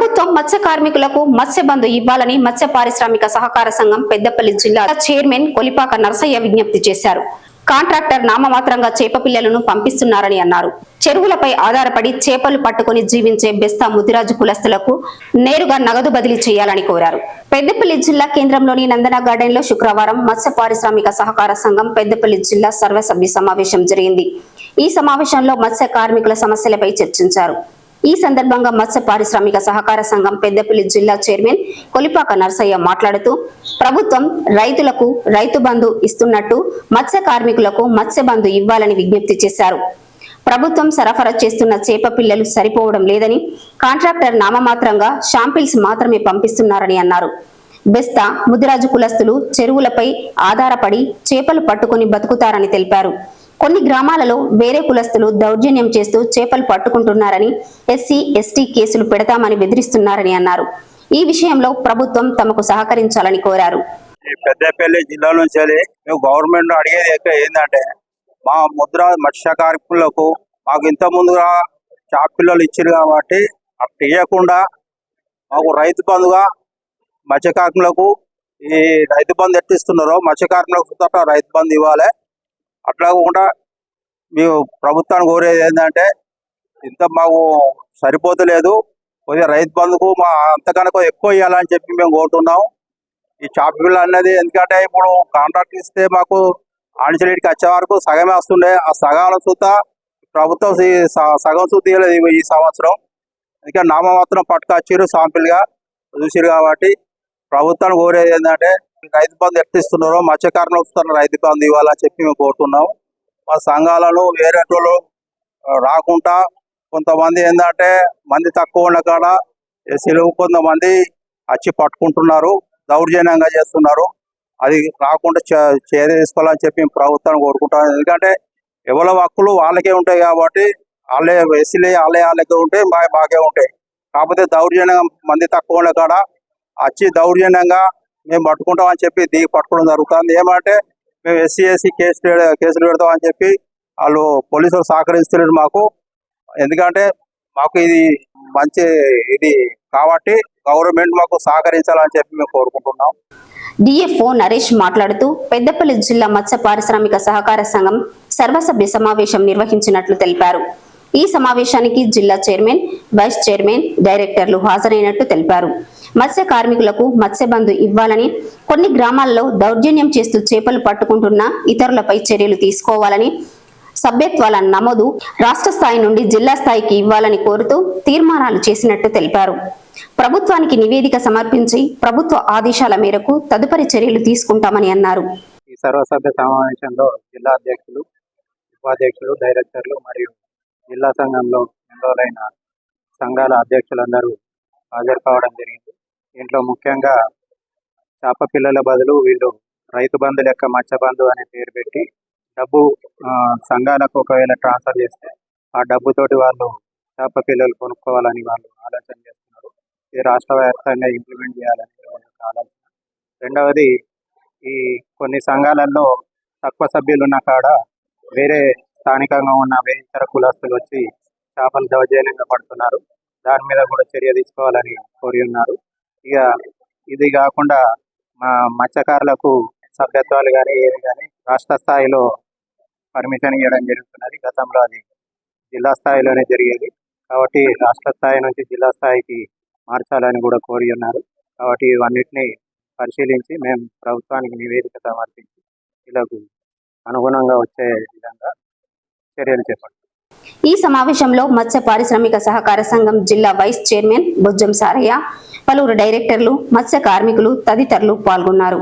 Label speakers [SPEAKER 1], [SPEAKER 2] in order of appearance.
[SPEAKER 1] ప్రభుత్వం మత్స్య కార్మికులకు మత్స్య బంధు ఇవ్వాలని మత్స్య పారిశ్రామిక సహకార సంఘం పెద్దపల్లి జిల్లా చైర్మన్ కొలిపాక నరసయ్య విజ్ఞప్తి చేశారు. కాంట్రాక్టర్ నామమాత్రంగా చేప పిల్లలను పంపిస్తున్నారని అన్నారు. చెరువులపై ఆధారపడి చేపలు పట్టుకుని జీవించే బెస్తా ముదిరాజు కులస్తులకు నేరుగా నగదు బదిలీ చేయాలని కోరారు. పెద్దపల్లి జిల్లా కేంద్రంలోని నందన గార్డెన్లో శుక్రవారం మత్స్య పారిశ్రామిక సహకార సంఘం పెద్దపల్లి జిల్లా సర్వసభ్య సమావేశం జరిగింది. ఈ సమావేశంలో మత్స్య కార్మికుల సమస్యలపై చర్చించారు. ఈ సందర్భంగా మత్స్య పారిశ్రామిక సహకార సంఘం పెద్దపల్లి జిల్లా చైర్మన్ కొలిపాక నర్సయ్య మాట్లాడుతూ ప్రభుత్వం రైతులకు రైతు బంధు ఇస్తున్నట్టు మత్స్య కార్మికులకు మత్స్య బంధు ఇవ్వాలని విజ్ఞప్తి చేశారు. ప్రభుత్వం సరఫరా చేస్తున్న చేప పిల్లలు సరిపోవడం లేదని కాంట్రాక్టర్ నామమాత్రంగా షాంపిల్స్ మాత్రమే పంపిస్తున్నారని అన్నారు. బెస్తా ముదిరాజు కులస్తులు చెరువులపై ఆధారపడి చేపలు పట్టుకుని బతుకుతారని తెలిపారు. కొన్ని గ్రామాలలో వేరే కులస్తులు దౌర్జన్యం చేస్తూ చేపలు పట్టుకుంటున్నారని ఎస్సీ ఎస్టీ కేసులు పెడతామని బెదిరిస్తున్నారని అన్నారు. ఈ విషయంలో ప్రభుత్వం తమకు సహకరించాలని కోరారు.
[SPEAKER 2] పెద్దపల్లి జిల్లా నుంచి మేము గవర్నమెంట్ అడిగేది ఏంటంటే మా ముద్ర మత్స్య కార్మికులకు మాకు ఇంత ముందుగా చాప్ పిల్లలు ఇచ్చారు కాబట్టి అప్పుడు ఇవ్వకుండా మాకు రైతు బంధుగా మత్స్య ఈ రైతు బంధు ఎట్టిస్తున్నారో మత్స్య కార్మికులకు తప్ప రైతు బంధు ఇవ్వాలి. అట్లాకుండా మేము ప్రభుత్వాన్ని కోరేది ఏంటంటే ఇంత మాకు సరిపోతలేదు. కొద్దిగా రైతు బంధుకు మా అంతకన్నా ఎక్కువ ఇవ్వాలని చెప్పి మేము కోరుతున్నాం. ఈ చాప అనేది ఎందుకంటే ఇప్పుడు కాంట్రాక్ట్ ఇస్తే మాకు ఆంచలేటికి వచ్చే వరకు సగమే వస్తుండే. ఆ సగాల సుత ప్రభుత్వం సగం సుత ఇవ్వలేదు ఈ- సంవత్సరం. అందుకే నామమాత్రం పట్టుకొచ్చిరు శాంపిల్గా చూసిరు కాబట్టి ప్రభుత్వాన్ని కోరేది ఏంటంటే రైతు బంధు ఎట్టిస్తున్నారో మత్స్యకారులు వస్తున్న రైతు బంధు ఇవ్వాలని చెప్పి మేము కోరుతున్నాం. మా సంఘాలలో వేరేటోళ్ళు రాకుండా కొంతమంది ఏంటంటే మంది తక్కువ ఉన్న కాడ సెలవు కొంతమంది వచ్చి పట్టుకుంటున్నారు దౌర్జన్యంగా చేస్తున్నారు. అది రాకుండా చే- చర్య తీసుకోవాలని చెప్పి మేము ప్రభుత్వాన్ని కోరుకుంటాను ఎందుకంటే ఎవరి హక్కులు వాళ్ళకే ఉంటాయి కాబట్టి వాళ్ళే ఎస్సీలే వాళ్ళే వాళ్ళకే ఉంటాయి మా బాగా ఉంటాయి. కాకపోతే దౌర్జన్యంగా మంది తక్కువ ఉన్న కాడ వచ్చి దౌర్జన్యంగా మేము పట్టుకుంటాం అని చెప్పి దిగి పట్టుకోవడం జరుగుతుంది. ఏమంటే మేము ఎస్సీ ఎస్సీ కేసు కేసులు పెడతాం అని చెప్పి వాళ్ళు పోలీసులు సహకరిస్తున్నారు మాకు. ఎందుకంటే మాకు ఇది మంచి ఇది కాబట్టి గవర్నమెంట్ మాకు సహకరించాలని చెప్పి మేము కోరుకుంటున్నాం.
[SPEAKER 1] డిఎఫ్ఓ నరేష్ మాట్లాడుతూ పెద్దపల్లి జిల్లా మత్స్య పారిశ్రామిక సహకార సంఘం సర్వసభ్య సమావేశం నిర్వహించినట్లు తెలిపారు. ఈ సమావేశానికి జిల్లా చైర్మన్ వైస్ చైర్మన్ డైరెక్టర్లు హాజరైనట్టు తెలిపారు. మత్స్య కార్మికులకు మత్స్య బంధు ఇవ్వాలని కొన్ని గ్రామాల్లో దౌర్జన్యం చేస్తూ చేపలు పట్టుకుంటున్న ఇతరులపై చర్యలు తీసుకోవాలని సభ్యత్వాల నమోదు రాష్ట్ర స్థాయి నుండి జిల్లా స్థాయికి ఇవ్వాలని కోరుతూ తీర్మానాలు చేసినట్టు తెలిపారు. ప్రభుత్వానికి నివేదిక సమర్పించి ప్రభుత్వ ఆదేశాల మేరకు తదుపరి చర్యలు తీసుకుంటామని అన్నారు.
[SPEAKER 3] ఈ సర్వసభ్య సమావేశంలో జిల్లా అధ్యక్షులు ఉపాధ్యక్షులు డైరెక్టర్లు మరియు జిల్లా సంఘంలో ఎన్రోలైన సంఘాల అధ్యక్షులందరూ హాజరు కావడం జరిగింది. దీంట్లో ముఖ్యంగా చేప పిల్లల బదులు వీళ్ళు రైతు బంధు లెక్క మత్స్య బంధు అనే పేరు పెట్టి డబ్బు సంఘాలకు ఒకవేళ ట్రాన్స్ఫర్ చేస్తే ఆ డబ్బుతోటి వాళ్ళు చేప పిల్లలు కొనుక్కోవాలని వాళ్ళు ఆలోచన చేస్తున్నారు. ఇది రాష్ట్ర వ్యాప్తంగా ఇంప్లిమెంట్ చేయాలని ఆలోచన? రెండవది ఈ కొన్ని సంఘాలలో తక్కువ సభ్యులు ఉన్న కాడ వేరే స్థానికంగా ఉన్న ఇతర కులస్తులు వచ్చి చేపలు దౌర్జన్యంగా పడుతున్నారు. దాని మీద కూడా చర్య తీసుకోవాలని కోరి ఉన్నారు. ఇక ఇది కాకుండా మా మత్స్యకారులకు సభ్యత్వాలు కానీ ఏది కానీ రాష్ట్ర స్థాయిలో పర్మిషన్ ఇవ్వడం జరుగుతున్నది. గతంలో అది జిల్లా స్థాయిలోనే జరిగేది. కాబట్టి రాష్ట్ర స్థాయి నుంచి జిల్లా స్థాయికి మార్చాలని కూడా కోరి ఉన్నారు. కాబట్టి ఇవన్నిటిని పరిశీలించి మేము ప్రభుత్వానికి నివేదిక సమర్పించి వీళ్ళకు అనుగుణంగా వచ్చే విధంగా చర్యలు చేపట్టాం
[SPEAKER 1] ఈ సమావేశంలో మత్స్య పారిశ్రామిక సహకార సంఘం జిల్లా వైస్ చైర్మన్ బొజ్జం సారయ్య పలువురు డైరెక్టర్లు మత్స్య కార్మికులు తదితరులు పాల్గొన్నారు.